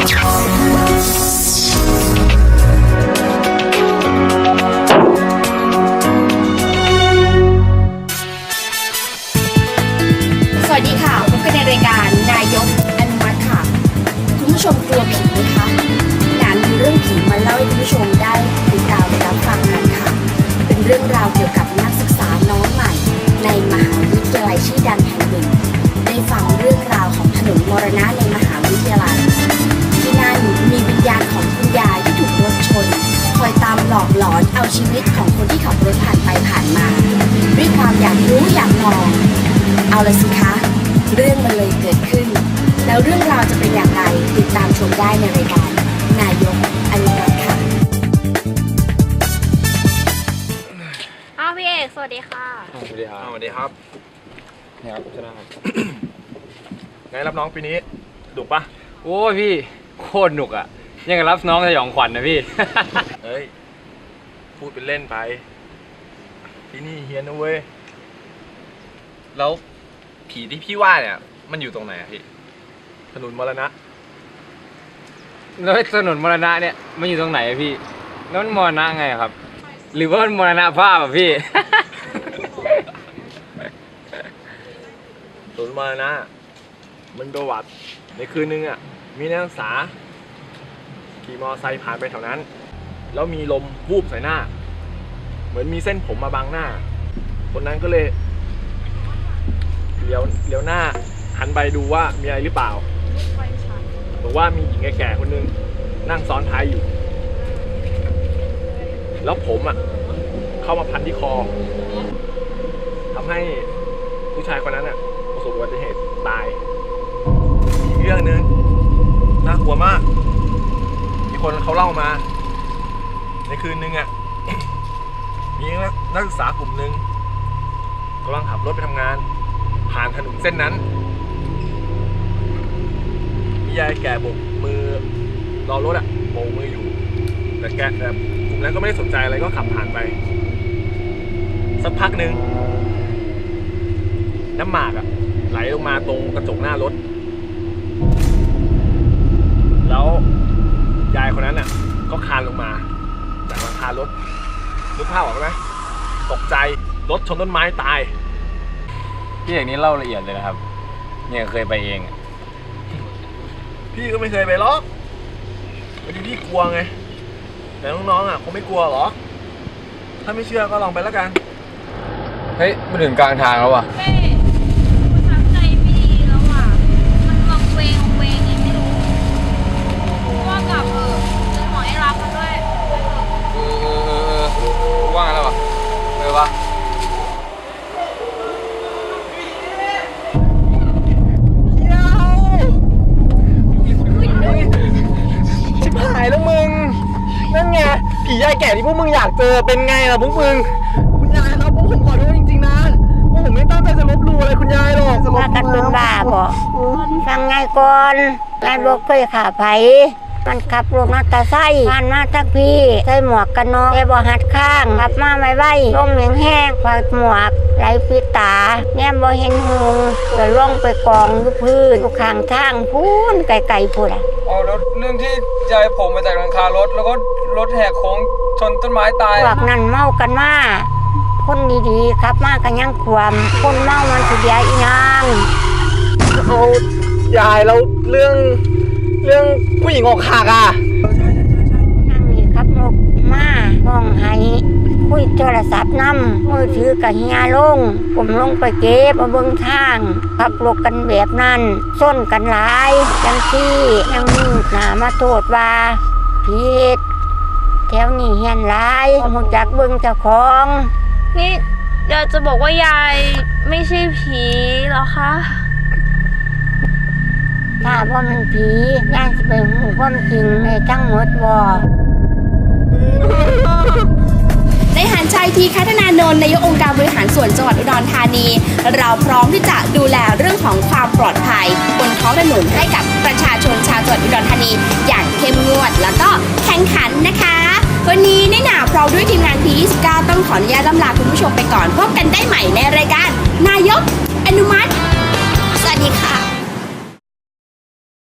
สวัสดีค่ะพบกันในรายการนายกอนุมัติค่ะ คุณผู้ชมกลัวผีไหมคะงานมีเรื่องผีมาเล่าให้คุณผู้ชมได้ติดตามรับฟังกันค่ะ เป็นเรื่องราวเกี่ยวกับนักศึกษาน้องใหม่ ในมหาวิทยาลัยชื่อดังแห่งหนึ่ง ได้ฟังเรื่องราวของถนนมรณะใน เอาชีวิตของคนที่ขับรถผ่านไปผ่านมา ด้วยความอยากรู้อยากลอง เอาละสิคะ เรื่องมันเลยเกิดขึ้น แล้วเรื่องราวจะเป็นอย่างไรติดตามชมได้ในรายการ นายกอนุรักษ์ค่ะอ้าวพี่เอกสวัสดีค่ะ สวัสดีครับสวัสดีครับเนี่ยครับชนะครับ ไงรับน้องปีนี้ดุปะโอ้ยพี่ โคตรหนุกอะ ยังกับรับน้องสยองขวัญนะพี่ เฮ้ย พูดเป็นเล่นไป ที่นี่เฮียนนะเว้ย แล้วผีที่พี่ว่าเนี่ย มันอยู่ตรงไหนอะพี่ถนนมรณะ แล้วถนนมรณะเนี่ยมันอยู่ตรงไหนอะพี่แล้วมันมรณะไงอะครับ หรือว่ามันมรณะภาพอะพี่ ถนนมรณะ มันประวัติในคืนนึงอะ มีนักศึกษา ขี่มอไซค์ผ่านไปแถวนั้น แล้วมีลมวูบใส่หน้า เหมือนมีเส้นผมมาบังหน้า คนนั้นก็เลยเลี้ยวเลี้ยวหน้าหันไปดูว่ามีอะไรหรือเปล่าบอกว่ามีหญิงแก่ๆคนนึงนั่งซ้อนท้ายอยู่ แล้วผมอะเข้ามาพันที่คอทำให้ผู้ชายคนนั้นอะประสบอุบัติเหตุตาย อีกเรื่องหนึ่งน่ากลัวมาก มีคนเขาเล่ามา ในคืนนึงอะมีนักศึกษากลุ่มหนึ่งกำลังขับรถไปทำงาน ผ่านถนนเส้นนั้น มียายแก่โบกมือรอรถอะโบกมืออยู่ แต่แกแต่กลุ่มนั้นก็ไม่ได้สนใจอะไรก็ขับผ่านไป สักพักหนึ่งน้ำหมากอะไหลลงมาตรงกระจกหน้ารถ แล้วยายคนนั้นอะก็คลานลงมา จากหลังคารถ นึกภาพออกไหมตกใจรถชนต้นไม้ตาย พี่อย่างนี้เล่าละเอียดเลยนะครับ เนี่ยเคยไปเองอะพี่ก็ไม่เคยไปหรอกบางทีพี่กลัวไง แต่น้องๆอะคงไม่กลัวหรอถ้าไม่เชื่อก็ลองไปแล้วกัน เฮ้ยมาถึงกลางทางแล้วว่ะเป้คุณทำใจไม่ดีแล้วอะ มันวังเวงวังเวงไงไม่รู้ว่ากลับเถอะเจอหมอไอ้รับมาด้วยไปเถอะ เออเออเออเออว่างแล้วว่ะเออวะ ชิบหายแล้วมึง นั่นไงผียายแก่ที่พวกมึงอยากเจอเป็นไงล่ะพวกมึงคุณยายครับพวกผมขอโทษจริงๆนะพวกผมไม่ตั้งใจจะลบหลู่อะไรคุณยายหรอกว่ากันเป็นบ้าบ่ฟังไงก่อนนายบอกเคยขาไผมันขับรถมาตาไส้ผ่านมาทักพี่ใส่หมวกกันน็อกแต่บ่หัดข้างขับมาไม่ไหวลมแห้งแห้งๆฝาดหมวกไหลปิดตา แนมบ่เห็นหงก็ล่องไปกองอยู่พื้นอยู่ข้างทางพูนไกลๆพูดอะ เรื่องที่ยายผมมาจากหลังคารถ แล้วก็รถแหกโค้งชนต้นไม้ตาย พวกนั้นเมากันมาคนดีๆขับมากันยังความคนเมามันสิเดียอีนางเอายายแล้วเรื่องเรื่องผู้หญิงอกหักอะ นั่งนี่ครับนกมาห้องไห้คุย โทรศัพท์นำมือถือกับเฮียลงผมลงไปเก็บมาเบิ่งทางขับรถกันแบบนั้นส้นกันหลายจังที่ยังมีหนามาโทษว่าผิดแถวนี้เฮียนหลายผมจักเบิ่งเจ้าของนี่อยากจะบอกว่ายายไม่ใช่ผีเหรอคะถ้าพ่อมันผีย่างสิไปหูความจริงในทั้งหมดบ่ในหัน ชัยทีคัฒนานนท์นายกองค์การบริหารส่วนจังหวัดอุดรธานี เราพร้อมที่จะดูแลเรื่องของความปลอดภัย บนท้องถนนให้กับประชาชนชาวจังหวัดอุดรธานี อย่างเข้มงวดแล้วก็แข่งขันนะคะ วันนี้ในหนาพร้อมด้วยทีมงาน P29 ต้องขออนุญาตลำลาคุณผู้ชมไปก่อนพบกันได้ใหม่ในรายการ นายกอนุมัติ สวัสดีค่ะ